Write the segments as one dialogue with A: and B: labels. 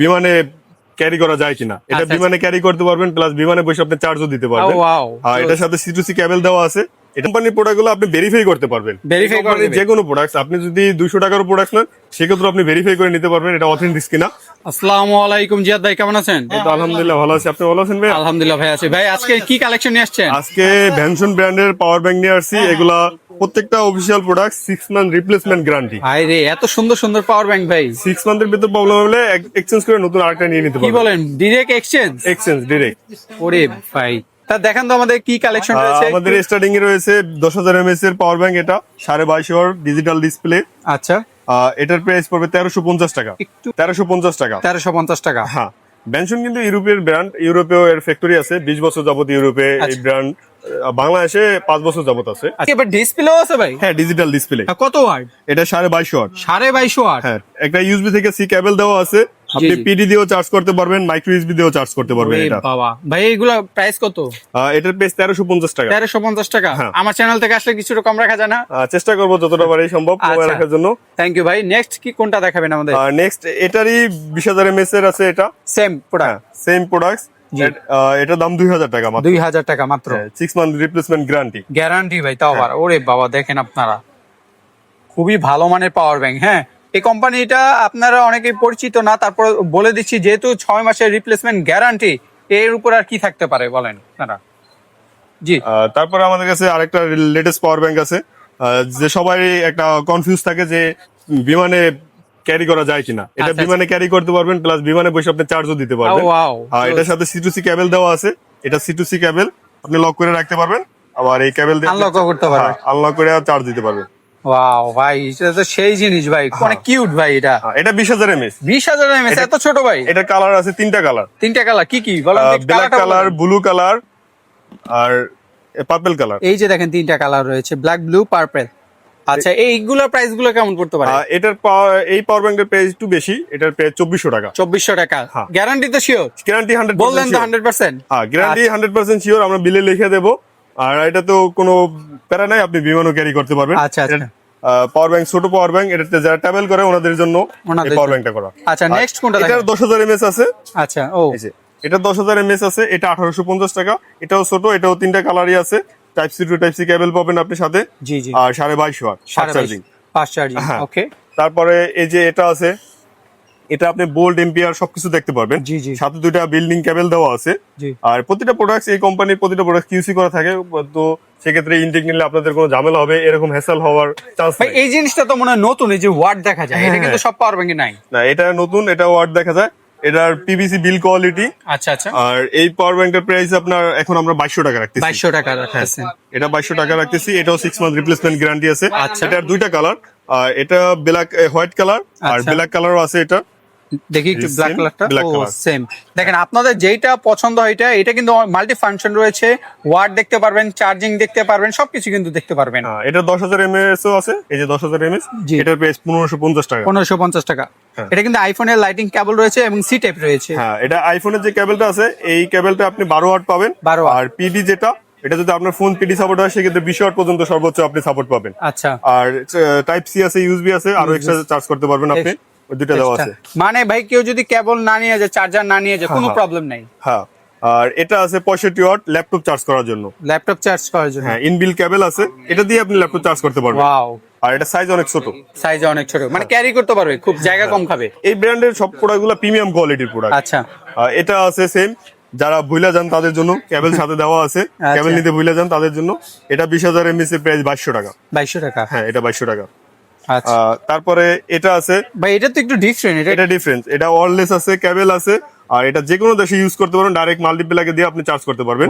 A: বিমানে ক্যারি করা যায় কিনা। এটা
B: আচ্ছা,
A: বিমানে ক্যারি করতে পারবেন প্লাস বিমানে বসে আপনি চার্জও দিতে পারবেন। আর এটার সাথে সিটুসি কেবল দেওয়া আছে। কোম্পানির প্রোডাক্টগুলো আপনি ভেরিফাই করতে পারবেন। এই
B: করে
A: যে কোনো প্রোডাক্ট আপনি যদি দুইশো টাকার প্রোডাক্ট নেন সেক্ষেত্রে আপনি ভেরিফাই করে নিতে পারবেন এটা অথেন্টিক কিনা।
B: আসসালামু আলাইকুম জিয়াদ ভাই কেমন আছেন?
A: এই তো আলহামদুলিল্লাহ ভালো আছে। আপনি ভালো আছেন ভাই
B: আলহামদুলিল্লাহ ভাই আছি। ভাই আজকে কি কালেকশন নিয়ে আসছেন?
A: আজকে ভ্যানসন ব্র্যান্ডের পাওয়ার ব্যাংক নিয়ে আসছি। এগুলা প্রত্যেকটা official product six month replacement guarantee
B: ভাই রে এত সুন্দর সুন্দর পাওয়ার ব্যাংক ভাই।
A: সিক্স মান্থের ভিতর প্রবলেম হলে এক্সচেঞ্জ করে নতুন আরেকটা নিয়ে নিতে
B: কি বলেন? ডিরেক্ট এক্সচেঞ্জ
A: এক্সচেঞ্জ ডিরেক্ট
B: ওরে ভাই। তা দেখেন তো আমাদের কি কালেকশন রয়েছে
A: আমাদের স্টার্টিং এ রয়েছে দশ হাজার এমএস এর পাওয়ার ব্যাংক এটা সাড়ে বাইশ ডিজিটাল ডিসপ্লে
B: আচ্ছা।
A: এটার প্রাইস পড়বে তেরোশো পঞ্চাশ টাকা। তেরোশো পঞ্চাশ টাকা।
B: তেরোশো পঞ্চাশ টাকা।
A: হ্যাঁ। বেনসন কিন্তু ইউরোপের ব্র্যান্ড ইউরোপেও এর ফ্যাক্টরি আছে বিশ বছর যাবত ইউরোপে এই
B: আচ্ছা।
A: ব্র্যান্ড বাংলাদেশে পাঁচ বছর যাবত আছে।
B: এবার ডিসপ্লেও আছে ভাই?
A: হ্যাঁ ডিজিটাল ডিসপ্লে
B: কত ওয়াট
A: এটা সাড়ে বাইশ ওয়াট
B: সাড়ে বাইশো ওয়াট
A: হ্যাঁ একটা ইউএসবি থেকে সি কেবল দেওয়া আছে। আপনি পিডি দিয়েও চার্জ করতে পারবেন মাইক্রো ইউএসবি দিয়েও চার্জ করতে পারবেন এটা।
B: বাবা। ভাই এগুলা প্রাইস কত?
A: এটার প্রাইস তেরোশো পঞ্চাশ টাকা।
B: তেরোশো পঞ্চাশ টাকা?
A: হ্যাঁ।
B: আমার চ্যানেল থেকে আসলে কিছুটা কম রাখা যায় না?
A: চেষ্টা করব যতটা পারি সম্ভব কমে
B: আচ্ছা।
A: রাখার জন্য।
B: থ্যাংক ইউ ভাই। নেক্সট কি কোনটা দেখাবেন আমাদের?
A: নেক্সট এটারই বিশ হাজার এমএস এর আছে এটা।
B: Same product
A: same products
B: ji.
A: এটার দাম দুই হাজার টাকা
B: দুই হাজার টাকা মাত্র।
A: Six month replacement guarantee
B: guarantee ভাই তাও আবার। ওরে বাবা দেখেন আপনারা। খুবই ভালো মানের পাওয়ার ব্যাংক হ্যাঁ। এই কোম্পানিটা আপনারা অনেকেই পরিচিত না তারপর বলে দিচ্ছি যেহেতু ছয় মাসের রিপ্লেসমেন্ট গ্যারান্টি এর উপর আর কি থাকতে পারে বলেন আপনারা? জি।
A: তারপরে আমাদের কাছে আরেকটা লেটেস্ট পাওয়ার ব্যাংক আছে। যে সবাই একটা কনফিউজ থাকে যে বিমানে ক্যারি করা যায় কিনা? এটা
B: আচ্ছা,
A: বিমানে ক্যারি করতে পারবেন প্লাস বিমানে বসে আপনি চার্জও দিতে পারবেন। আর এটার সাথে সিটুসি কেবল দেওয়া আছে। এটা সিটুসি কেবল আপনি লক করে রাখতে পারবেন। আবার এই কেবল দিয়ে
B: আনলক করতে পারবেন।
A: আনলক করে চার্জ দিতে পারবেন।
B: ওয়াও ভাই এটা তো সেই জিনিস ভাই। অনেক কিউট ভাই এটা।
A: হ্যাঁ, এটা বিশ হাজার এমএস
B: বিশ হাজার এমএস এত ছোট ভাই।
A: এটার কালার আছে তিনটা কালার
B: তিনটা কালার কি কি?
A: Black colour. ব্লু কালার আর পার্পল কালার
B: এই যে দেখেন তিনটা কালার রয়েছে ব্ল্যাক ব্লু পার্পল আচ্ছা এইগুলোর প্রাইসগুলো কেমন পড়তে পারে?
A: এটার এই পাওয়ার ব্যাংকের প্রাইস একটু বেশি এটার প্রাইস চব্বিশশো টাকা।
B: চব্বিশশো টাকা। গ্যারান্টি তো শিওর
A: গ্যারান্টি হান্ড্রেড
B: বললেন তো হান্ড্রেড পার্সেন্ট
A: হ্যাঁ গ্যারান্টি হান্ড্রেড পার্সেন্ট শিওর আমরা বিলে লিখে দেবো। আর এটা তো কোনো প্যারা নাই আপনি বিমানও ক্যারি করতে পারবেন।
B: আচ্ছা, আচ্ছা।
A: পাওয়ার ব্যাংক ছোট পাওয়ার ব্যাংক এটাতে যারা ট্রাভেল করে ওনাদের জন্য পাওয়ার। ব্যাংকটা করা।
B: আচ্ছা নেক্সট কোনটা
A: দশ হাজার এমএস আছে।
B: আচ্ছা ও।
A: এটা দশ হাজার এমএস আছে এটা আঠারোশো পঞ্চাশ টাকা এটাও ছোট এটাও তিনটা কালারই আছে। Type C two type C cable পাবেন আপনি সাথে।
B: জি জি।
A: আর সাড়ে বাইশ ওয়াট
B: সাড়ে
A: চার্জিং
B: ফাস্ট চার্জিং
A: হ্যাঁ।
B: ওকে
A: তারপরে এই যে এটা আছে এটা আপনি বোল্ড এম্পিয়ার সবকিছু দেখতে পারবেন।
B: জি, জি।
A: সাথে দুইটা বিল্ডিং কেবল দেওয়া আছে।
B: জি।
A: আর প্রতিটা প্রোডাক্ট এই কোম্পানির প্রতিটা প্রোডাক্ট কিউসি করা থাকে তো সেক্ষেত্রে ইনটেক নিলে আপনাদের কোনো ঝামেলা হবে এরকম হ্যাসেল হওয়ার চান্স
B: এই জিনিসটা তো মনে হয় নতুন এই যে ওয়ার্ড দেখা যায় এটা কিন্তু সব পাওয়ার ব্যাংকে নাই?
A: না এটা নতুন এটা ওয়ার্ড দেখা যায়। এটার পিভিসি বিল কোয়ালিটি
B: আচ্ছা আচ্ছা।
A: আর এই পাওয়ার ব্যাংকের প্রাইস আপনার এখন আমরা বাইশশো টাকা রাখতেছি।
B: বাইশশো টাকা রাখতেছি
A: এটা বাইশশো টাকা রাখতেছি এটাও সিক্স মান্থ রিপ্লেসমেন্ট গ্যারান্টি আছে।
B: আচ্ছা।
A: এটার দুইটা কালার আর এটা ব্ল্যাক হোয়াইট কালার আর
B: আচ্ছা।
A: ব্ল্যাক কালারও আছে এটা।
B: দেখি একটু ব্ল্যাক কালারটা ও সেম দেখেন আপনাদের যেটা পছন্দ হয় এটা এটা কিন্তু মাল্টি ফাংশন রয়েছে। ওয়ার্ড দেখতে পারবেন চার্জিং দেখতে পারবেন সবকিছু কিন্তু দেখতে পারবেন।
A: হ্যাঁ, এটা দশ হাজার এমএস ও আছে এই যে দশ হাজার এমএস এটার প্রাইস পনেরোশো পঞ্চাশ টাকা।
B: পনেরোশো পঞ্চাশ টাকা।
A: হ্যাঁ।
B: এটা কিন্তু আইফোনের লাইটিং কেবল রয়েছে এবং সি টাইপ রয়েছে।
A: হ্যাঁ এটা আইফোনের যে কেবলটা আছে এই কেবলটা আপনি বারো ওয়াট পাবেন।
B: 12।
A: আর পিডি যেটা এটা যদি আপনার ফোন পিডি সাপোর্ট হয় সেক্ষেত্রে বিশ ওয়াট পর্যন্ত সর্বোচ্চ আপনি সাপোর্ট পাবেন।
B: আচ্ছা।
A: আর টাইপ সি আছে ইউএসবি আছে আরও এক্সট্রা চার্জ করতে পারবেন আপনি। দুইটা দেওয়া আছে।
B: মানে ভাই কেউ যদি কেবল না নিয়ে যায় চার্জার না নিয়ে যায় কোনো
A: হ্যাঁ।
B: প্রবলেম নাই।
A: হ্যাঁ। আর এটা আছে পঁয়ষট্টি ওয়াট ল্যাপটপ চার্জ করার জন্য।
B: ল্যাপটপ চার্জ করার জন্য।
A: হ্যাঁ ইনবিল কেবল আছে। এটা দিয়ে আপনি ল্যাপটপ চার্জ করতে পারবেন।
B: ওয়াও
A: আর এটা সাইজ অনেক ছোট।
B: সাইজ অনেক ছোট। মানে ক্যারি করতে পারবে খুব জায়গা কম খাবে।
A: এই ব্র্যান্ডের সব প্রোডাক্টগুলো প্রিমিয়াম কোয়ালিটির প্রোডাক্ট
B: আচ্ছা।
A: এটা আছে সেম যারা ভুলে যান তাদের জন্য কেবল সাথে দেওয়া আছে।
B: আচ্ছা।
A: কেবল নিতে ভুলে যান তাদের জন্য। এটা বিশ হাজার এমএস এর প্রাইস বাইশশো টাকা।
B: বাইশশো টাকা।
A: হ্যাঁ এটা বাইশশো টাকা।
B: আচ্ছা
A: তারপরে এটা আছে
B: ভাই এটা তো একটু ডিফারেন্ট এটা
A: এটা ডিফারেন্স এটা ওয়ারলেস আছে কেবল আছে আর এটা যে কোনো দেশে ইউজ করতে পারবেন ডাইরেক্ট মাল্টিপ্লাকে দিয়ে আপনি চার্জ করতে পারবেন।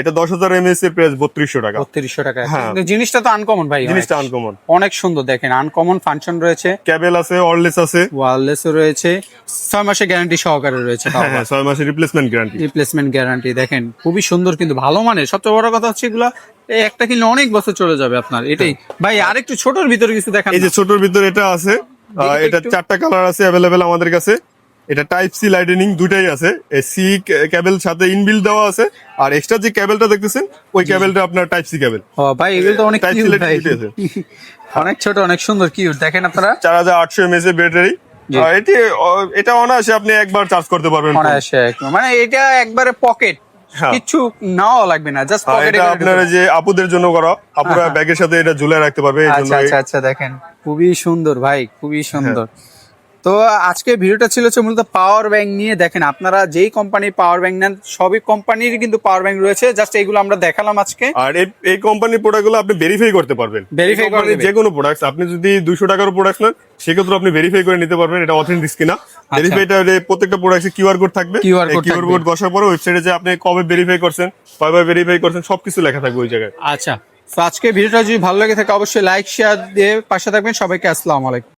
A: এটা দশ হাজার এমএস এর প্রাইস বত্রিশশো টাকা।
B: বত্রিশশো টাকা।
A: হ্যাঁ।
B: জিনিসটা তো আনকমন ভাই।
A: জিনিসটা আনকমন
B: অনেক সুন্দর দেখেন। আনকমন ফাংশন রয়েছে।
A: কেবল আছে ওয়ারলেস আছে।
B: ওয়ারলেসও রয়েছে। ছয় মাসের গ্যারান্টি সহকারে রয়েছে
A: হ্যাঁ হ্যাঁ ছয় মাসের রিপ্লেসমেন্ট গ্যারান্টি
B: রিপ্লেসমেন্ট গ্যারান্টি দেখেন খুবই সুন্দর কিন্তু ভালো মানের। সবচেয়ে বড় কথা হচ্ছে এগুলা একটা কিনলে অনেক বছর চলে যাবে আপনার এটাই। ভাই আরেকটু ছোটর ভিতরে কিছু দেখান
A: এই যে ছোটর ভিতরে এটা আছে। এটা চারটা কালার আছে অ্যাভেলেবেল আমাদের কাছে। এটা টাইপ সি লাইটেনিং দুটাই আছে। সি কেবল সাথে ইনবিল দেওয়া আছে। আর এক্সট্রা যে কেবলটা দেখতেছেন ওই কেবলটা আপনার টাইপ সি কেবল
B: ও ভাই এগুলো তো অনেক কিউট। অনেক ছোট অনেক সুন্দর কিউট দেখেন আপনারা।
A: চার হাজার আটশো এমএস এর ব্যাটারি। আর এটি এটা অনায়াসে আপনি একবার চার্জ করতে পারবেন
B: অনায়াসে। মানে এটা একবারে পকেট
A: হ্যাঁ।
B: কিছু নাও লাগবে না জাস্ট পকেটে
A: এটা আপনার যে আপুদের জন্য করা আপুরা ব্যাগের সাথে এটা ঝুলে রাখতে পারবে
B: আচ্ছা আচ্ছা আচ্ছা দেখেন। খুবই সুন্দর ভাই খুবই সুন্দর। তো আজকে ভিডিওটা ছিল হচ্ছে মূলত পাওয়ার ব্যাংক নিয়ে। দেখেন আপনারা যেই কোম্পানির পাওয়ার ব্যাংক নেন সবই কোম্পানির কিন্তু পাওয়ার ব্যাংক রয়েছে। জাস্ট এইগুলো আমরা দেখালাম আজকে।
A: আর এই কোম্পানির প্রোডাক্টগুলো আপনি ভেরিফাই করতে পারবেন।
B: Verify
A: এই
B: করে
A: company-র
B: দিবে।
A: যে কোনো প্রোডাক্ট আপনি যদি দুশো টাকার প্রোডাক্ট নেন সেক্ষেত্রে আপনি ভেরিফাই করে নিতে পারবেন এটা অথেন্টিক কিনা। ভেরিফাইটা প্রত্যেকটা প্রোডাক্টে কিউআর কোড থাকবে। কিউআর কোড বসার পরে ওয়েবসাইটে যে আপনি কবে ভেরিফাই করছেন কয়বার ভেরিফাই করছেন সবকিছু লেখা থাকবে ওই জায়গায়।
B: আচ্ছা। তো আজকে ভিডিওটা যদি ভালো লাগে থাকে অবশ্যই লাইক শেয়ার দিয়ে পাশে থাকবেন। সবাইকে আসসালামু আলাইকুম।